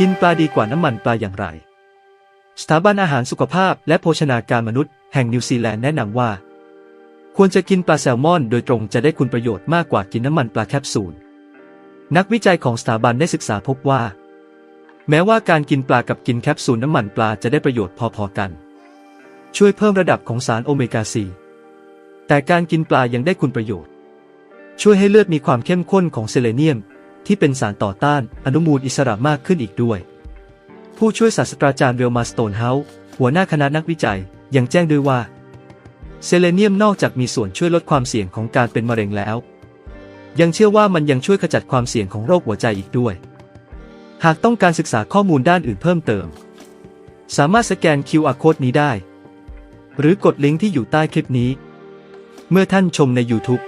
กินปลาดีกว่าน้ำมันปลาอย่างไร สถาบันอาหารสุขภาพและโภชนาการมนุษย์แห่งนิวซีแลนด์แนะนำว่า ควรจะกินปลาแซลมอน โดยตรงจะได้คุณประโยชน์มากกว่ากินน้ำมันปลาแคปซูล นักวิจัยของสถาบันได้ศึกษาพบว่า แม้ว่าการกินปลากับกินแคปซูลน้ำมันปลาจะได้ประโยชน์พอๆกัน ช่วยเพิ่มระดับของสารโอเมก้า 3 แต่การกินปลายังได้คุณประโยชน์ ช่วยให้เลือดมีความเข้มข้นของเซเลเนียม ที่เป็นสารต่อต้านอนุมูลอิสระมากขึ้นอีกด้วย ผู้ช่วยศาสตราจารย์เรลมาสโตนเฮาส์หัวหน้าคณะนักวิจัย ยังแจ้งด้วยว่า เซเลเนียมนอกจากมีส่วนช่วยลดความเสี่ยงของการเป็นมะเร็งแล้ว ยังเชื่อว่ามันยังช่วยขจัดความเสี่ยงของโรคหัวใจอีกด้วย หากต้องการศึกษาข้อมูลด้านอื่นเพิ่มเติม สามารถสแกน QR code นี้ได้ หรือกดลิงก์ที่อยู่ใต้คลิปนี้ เมื่อท่านชมใน YouTube